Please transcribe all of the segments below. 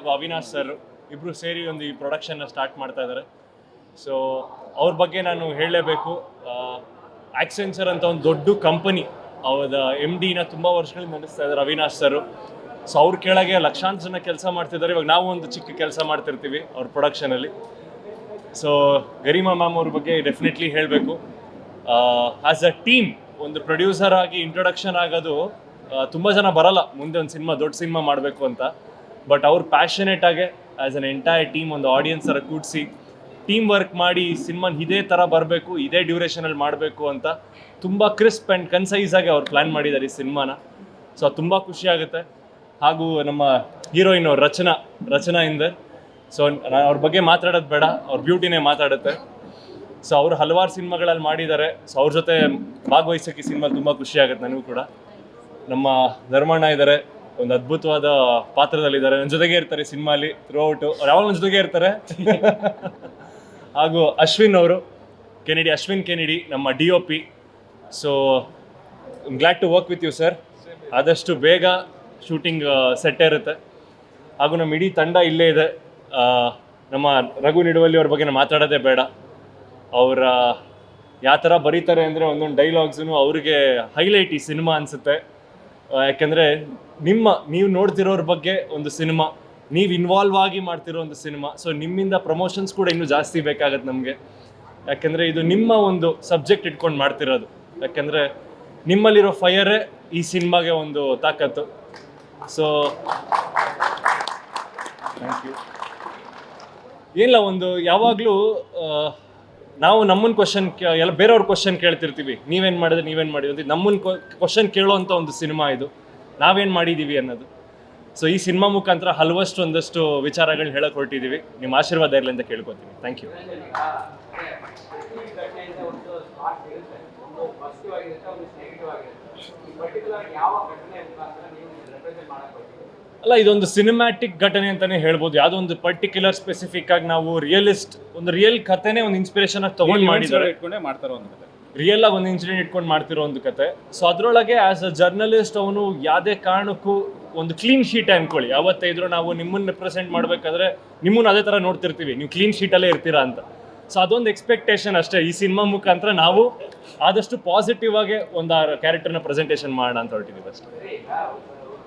ಹಾಗೂ ಅವಿನಾಶ್ ಸರ್ ಇಬ್ಬರು ಸೇರಿ ಒಂದು ಈ ಪ್ರೊಡಕ್ಷನ್ನ ಸ್ಟಾರ್ಟ್ ಮಾಡ್ತಾ ಇದ್ದಾರೆ ಸೊ ಅವ್ರ ಬಗ್ಗೆ ನಾನು ಹೇಳಲೇಬೇಕು. ಆಕ್ಸೆನ್ಸರ್ ಅಂತ ಒಂದು ದೊಡ್ಡ ಕಂಪನಿ ಅವರ ಎಂ ಡಿನ ತುಂಬ ವರ್ಷಗಳಿಂದ ನಡೆಸ್ತಾ ಇದ್ದಾರೆ ಅವಿನಾಶ್ ಸರ್. ಸೊ ಅವ್ರ ಕೆಳಗೆ ಲಕ್ಷಾಂತರ ಜನ ಕೆಲಸ ಮಾಡ್ತಿದ್ದಾರೆ. ಇವಾಗ ನಾವು ಒಂದು ಚಿಕ್ಕ ಕೆಲಸ ಮಾಡ್ತಿರ್ತೀವಿ ಅವ್ರ ಪ್ರೊಡಕ್ಷನಲ್ಲಿ ಸೊ ಗರಿಮಾ ಮ್ಯಾಮ್ ಅವ್ರ ಬಗ್ಗೆ ಡೆಫಿನೆಟ್ಲಿ ಹೇಳಬೇಕು. ಆಸ್ ಅ ಟೀಮ್ ಒಂದು ಪ್ರೊಡ್ಯೂಸರ್ ಆಗಿ ಇಂಟ್ರೊಡಕ್ಷನ್ ಆಗೋದು ತುಂಬ ಜನ ಬರಲ್ಲ. ಮುಂದೆ ಒಂದು ಸಿನಿಮಾ, ದೊಡ್ಡ ಸಿನಿಮಾ ಮಾಡಬೇಕು ಅಂತ. ಬಟ್ ಅವ್ರು ಪ್ಯಾಷನೇಟ್ ಆಗಿ ಆ್ಯಸ್ ಅನ್ ಎಂಟೈರ್ ಟೀಮ್ ಒಂದು ಆಡಿಯನ್ಸ್ ಥರ ಕೂಡಿಸಿ ಟೀಮ್ ವರ್ಕ್ ಮಾಡಿ ಸಿನಿಮಾ ಇದೇ ಥರ ಬರಬೇಕು, ಇದೇ ಡ್ಯೂರೇಷನಲ್ಲಿ ಮಾಡಬೇಕು ಅಂತ ತುಂಬ ಕ್ರಿಸ್ಪ್ ಆ್ಯಂಡ್ ಕನ್ಸೈಸ್ ಆಗಿ ಅವ್ರು ಪ್ಲ್ಯಾನ್ ಮಾಡಿದ್ದಾರೆ ಈ ಸಿನಿಮಾನ ಸೊ ಅದು ತುಂಬ ಖುಷಿ ಆಗುತ್ತೆ. ಹಾಗೂ ನಮ್ಮ ಹೀರೋಯಿನ್ ಅವ್ರು ರಚನಾ ರಚನಾ ಇಂದ. ಸೊ ಅವ್ರ ಬಗ್ಗೆ ಮಾತಾಡೋದು ಬೇಡ, ಅವ್ರ ಬ್ಯೂಟಿನೇ ಮಾತಾಡುತ್ತೆ. ಸೊ ಅವರು ಹಲವಾರು ಸಿನಿಮಾಗಳಲ್ಲಿ ಮಾಡಿದ್ದಾರೆ ಸೊ ಅವ್ರ ಜೊತೆ ಭಾಗವಹಿಸೋಕ್ಕೆ ಸಿನಿಮಾ ತುಂಬ ಖುಷಿಯಾಗುತ್ತೆ ನನಗೂ ಕೂಡ. ನಮ್ಮ ಧರ್ಮಣ್ಣ ಇದ್ದಾರೆ ಒಂದು ಅದ್ಭುತವಾದ ಪಾತ್ರದಲ್ಲಿದ್ದಾರೆ. ನನ್ನ ಜೊತೆಗೆ ಇರ್ತಾರೆ ಸಿನಿಮಾಲಿ ಥ್ರೂ ಔಟು ಅವ್ರು ಯಾವಾಗ ನನ್ನ ಜೊತೆಗೆ ಇರ್ತಾರೆ. ಹಾಗೂ ಅಶ್ವಿನ್ ಅವರು, ಕೆನಿಡಿ, ಅಶ್ವಿನ್ ಕೆನಿಡಿ, ನಮ್ಮ D O P so glad to work with you sir ಆದಷ್ಟು ಬೇಗ ಶೂಟಿಂಗ್ ಸೆಟ್ ಇರುತ್ತೆ. ಹಾಗೂ ನಮ್ಮ ಇಡೀ ತಂಡ ಇಲ್ಲೇ ಇದೆ. ನಮ್ಮ ರಘು ನಿಡುವಲ್ಲಿ ಅವ್ರ ಬಗ್ಗೆ ನಾನು ಮಾತಾಡೋದೇ ಬೇಡ. ಅವರ ಯಾವ ಥರ ಬರೀತಾರೆ ಅಂದರೆ ಒಂದೊಂದು ಡೈಲಾಗ್ಸೂ ಅವ್ರಿಗೆ ಹೈಲೈಟ್ ಈ ಸಿನಿಮಾ ಅನಿಸುತ್ತೆ. ಯಾಕೆಂದರೆ ನಿಮ್ಮ ನೀವು ನೋಡ್ತಿರೋರ ಬಗ್ಗೆ ಒಂದು ಸಿನಿಮಾ ನೀವು ಇನ್ವಾಲ್ವ್ ಆಗಿ ಮಾಡ್ತಿರೋ ಒಂದು ಸಿನಿಮಾ ಸೊ ನಿಮ್ಮಿಂದ ಪ್ರಮೋಷನ್ಸ್ ಕೂಡ ಇನ್ನೂ ಜಾಸ್ತಿ ಬೇಕಾಗತ್ತೆ ನಮಗೆ. ಯಾಕೆಂದರೆ ಇದು ನಿಮ್ಮ ಒಂದು ಸಬ್ಜೆಕ್ಟ್ ಇಟ್ಕೊಂಡು ಮಾಡ್ತಿರೋದು. ಯಾಕೆಂದರೆ ನಿಮ್ಮಲ್ಲಿರೋ ಫೈಯರೇ ಈ ಸಿನಿಮಾಗೆ ಒಂದು ತಾಕತ್ತು. ಸೊ ಥ್ಯಾಂಕ್ ಯು ಏನಿಲ್ಲ ಒಂದು ಯಾವಾಗಲೂ ನಾವು ನಮ್ಮನ್ನ ಕ್ವಶನ್ ಎಲ್ಲ ಬೇರೆಯವ್ರ ಕ್ವಶನ್ ಕೇಳ್ತಿರ್ತೀವಿ. ನೀವೇನು ಮಾಡಿದ್ರೆ, ನೀವೇನು ಮಾಡಿದ್ರಿ ಅಂತ ನಮ್ಮನ್ನ ಕ್ವಶನ್ ಕೇಳೋವಂಥ ಒಂದು ಸಿನಿಮಾ ಇದು. ನಾವೇನು ಮಾಡಿದ್ದೀವಿ ಅನ್ನೋದು. ಸೊ ಈ ಸಿನಿಮಾ ಮುಖಾಂತರ ಹಲವಷ್ಟು ಒಂದಷ್ಟು ವಿಚಾರಗಳನ್ನ ಹೇಳಕ್ ಹೊರಟಿದ್ದೀವಿ ನಿಮ್ಮ ಆಶೀರ್ವಾದ ಇರಲಿ ಅಂತ ಕೇಳ್ಕೊತೀನಿ. ಥ್ಯಾಂಕ್ ಯು ಅಲ್ಲ ಇದೊಂದು ಸಿನಿಮ್ಯಾಟಿಕ್ ಘಟನೆ ಅಂತಾನೆ ಹೇಳ್ಬೋದು. ಯಾವುದೋ ಒಂದು ಪರ್ಟಿಕ್ಯುಲರ್ ಸ್ಪೆಸಿಫಿಕ್ ಆಗಿ ನಾವು ರಿಯಲಿಸ್ಟ್ ಒಂದು ರಿಯಲ್ ಕಥೆನೇ ಒಂದು ಇನ್ಸ್ಪಿರೇಷನ್ ಆಗಿ ತಗೊಂಡು ಮಾಡಿದ್ದಾರೆ. ಇಟ್ಕೊಂಡೇ ಮಾಡ್ತಾರೋ ಒಂದು ಕತೆ. ರಿಯಲ್ ಆಗಿ ಒಂದು ಇನ್ಸಿಡೆಂಟ್ ಇಟ್ಕೊಂಡು ಮಾಡ್ತಿರೋ ಒಂದು ಕತೆ. ಸೊ ಅದರೊಳಗೆ ಆಸ್ ಅ ಜರ್ನಲಿಸ್ಟ್ ಅವನು ಯಾವುದೇ ಕಾರಣಕ್ಕೂ ಒಂದು ಕ್ಲೀನ್ ಶೀಟ್ ಅನ್ಕೊಳ್ಳಿ. ಯಾವತ್ತೇ ಇದ್ರು ನಾವು ನಿಮ್ಮನ್ನ ರೆಪ್ರೆಸೆಂಟ್ ಮಾಡಬೇಕಾದ್ರೆ ನಿಮ್ಮನ್ನ ಅದೇ ತರ ನೋಡ್ತಿರ್ತೀವಿ. ನೀವು ಕ್ಲೀನ್ ಶೀಟ್ ಅಲ್ಲೇ ಇರ್ತೀರಾ ಅಂತ. ಸೊ ಅದೊಂದು ಎಕ್ಸ್ಪೆಕ್ಟೇಷನ್ ಅಷ್ಟೇ. ಈ ಸಿನಿಮಾ ಮುಖಾಂತರ ನಾವು ಆದಷ್ಟು ಪಾಸಿಟಿವ್ ಆಗಿ ಒಂದು ಆ ಕ್ಯಾರೆಕ್ಟರ್ನ ಪ್ರೆಸೆಂಟೇಷನ್ ಮಾಡೋಣ ಅಂತ ಹೊರಟಿದ್ದೀವಿ ಅಷ್ಟೇ.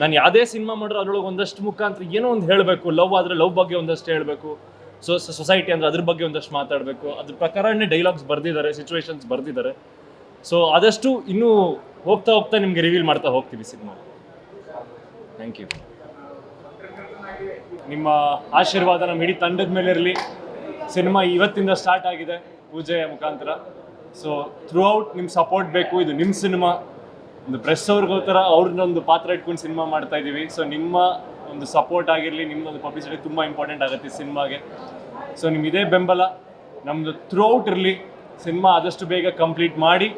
ನಾನು ಯಾವುದೇ ಸಿನಿಮಾ ಮಾಡಿದ್ರೆ ಅದರೊಳಗೆ ಒಂದಷ್ಟು ಮುಖಾಂತರ ಏನೋ ಒಂದು ಹೇಳಬೇಕು. ಲವ್ ಆದರೆ ಲವ್ ಬಗ್ಗೆ ಒಂದಷ್ಟು ಹೇಳಬೇಕು. ಸೊ ಸೊಸೈಟಿ ಅಂದರೆ ಅದ್ರ ಬಗ್ಗೆ ಒಂದಷ್ಟು ಮಾತಾಡಬೇಕು. ಅದ್ರ ಪ್ರಕಾರನೇ ಡೈಲಾಗ್ಸ್ ಬರ್ದಿದ್ದಾರೆ ಸಿಚುವೇಶನ್ಸ್ ಬರ್ದಿದ್ದಾರೆ. ಸೊ ಆದಷ್ಟು ಇನ್ನೂ ಹೋಗ್ತಾ ಹೋಗ್ತಾ ನಿಮಗೆ ರಿವೀಲ್ ಮಾಡ್ತಾ ಹೋಗ್ತೀವಿ ಸಿನಿಮಾ. ಥ್ಯಾಂಕ್ ಯು ನಿಮ್ಮ ಆಶೀರ್ವಾದ ನಮ್ಮ ಇಡೀ ತಂಡದ ಮೇಲೆ ಇರಲಿ. ಸಿನಿಮಾ ಇವತ್ತಿಂದ ಸ್ಟಾರ್ಟ್ ಆಗಿದೆ ಪೂಜೆಯ ಮುಖಾಂತರ. ಸೊ ಥ್ರೂ ಔಟ್ ನಿಮ್ಮ ಸಪೋರ್ಟ್ ಬೇಕು. ಇದು ನಿಮ್ಮ ಸಿನಿಮಾ. ಒಂದು ಪ್ರೆಸ್ ಅವ್ರಿಗೋಸ್ಕರ ಅವ್ರನ್ನೊಂದು ಪಾತ್ರ ಇಟ್ಕೊಂಡು ಸಿನಿಮಾ ಮಾಡ್ತಾ ಇದ್ದೀವಿ ಸೊ ನಿಮ್ಮ ಒಂದು ಸಪೋರ್ಟ್ ಆಗಿರಲಿ ನಿಮ್ಮೊಂದು ಪಬ್ಲಿಸಿಟಿ ತುಂಬ ಇಂಪಾರ್ಟೆಂಟ್ ಆಗುತ್ತೆ ಸಿನಿಮಾಗೆ ಸೊ ನಿಮ್ಮ ಇದೇ ಬೆಂಬಲ. ನಮ್ಮದು ಥ್ರೂ ಔಟ್ ಇರಲಿ ಸಿನಿಮಾ ಆದಷ್ಟು ಬೇಗ ಕಂಪ್ಲೀಟ್ ಮಾಡಿ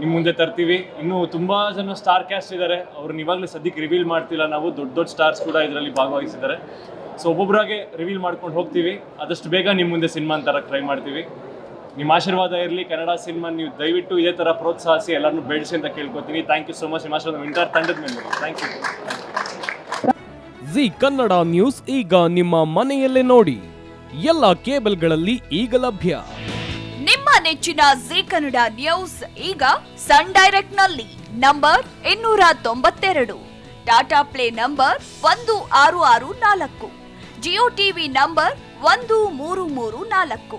ನಿಮ್ಮ ಮುಂದೆ ತರ್ತೀವಿ. ಇನ್ನೂ ತುಂಬ ಜನ ಸ್ಟಾರ್ ಕ್ಯಾಸ್ಟ್ ಇದ್ದಾರೆ ಅವ್ರನ್ನ ಇವಾಗಲೇ ಸದ್ಯಕ್ಕೆ ರಿವೀಲ್ ಮಾಡ್ತಿಲ್ಲ ನಾವು. ದೊಡ್ಡ ದೊಡ್ಡ ಸ್ಟಾರ್ಸ್ ಕೂಡ ಇದರಲ್ಲಿ ಭಾಗವಹಿಸಿದ್ದಾರೆ. ಸೊ ಒಬ್ಬೊಬ್ಬರಾಗೆ ರಿವೀಲ್ ಮಾಡ್ಕೊಂಡು ಹೋಗ್ತೀವಿ. ಆದಷ್ಟು ಬೇಗ ನಿಮ್ಮ ಮುಂದೆ ಸಿನಿಮಾ ಅಂತಾರ ಟ್ರೈ ಮಾಡ್ತೀವಿ. ನಿಮ್ಮ ಆಶೀರ್ವಾದ ಇರಲಿ ಕನ್ನಡ ಸಿನಿಮಾ ನೀವು ದಯವಿಟ್ಟು ಇದೇ ಥರ ಪ್ರೋತ್ಸಾಹಿಸಿ ಎಲ್ಲರನ್ನೂ ಬೆಳೆಸಿ ಅಂತ ಕೇಳ್ಕೊತೀನಿ. ಥ್ಯಾಂಕ್ ಯು ಸೊ ಮಚ್ ನಿಮ್ಮ ಆಶೀರ್ವಾದ ಇಂಟರ್ ತಂಡದ ಮೇಲೆ thank you Zee Kannada news ಈಗ ನಿಮ್ಮ ಮನೆಯಲ್ಲೇ ನೋಡಿ. ಎಲ್ಲ ಕೇಬಲ್ಗಳಲ್ಲಿ ಈಗ ಲಭ್ಯ. ನಿಮ್ಮ ನೆಚ್ಚಿನ ಜಿ ಕನ್ನಡ ನ್ಯೂಸ್ ಈಗ ಸನ್ ಡೈರೆಕ್ಟ್ನಲ್ಲಿ ನಂಬರ್ ಇನ್ನೂರ ತೊಂಬತ್ತೆರಡು. ಟಾಟಾ ಪ್ಲೇ ನಂಬರ್ ಒಂದು ಆರು ಆರು ನಾಲ್ಕು. ಜಿಯೋ ಟಿವಿ ನಂಬರ್ ಒಂದು ಮೂರು ಮೂರು ನಾಲ್ಕು.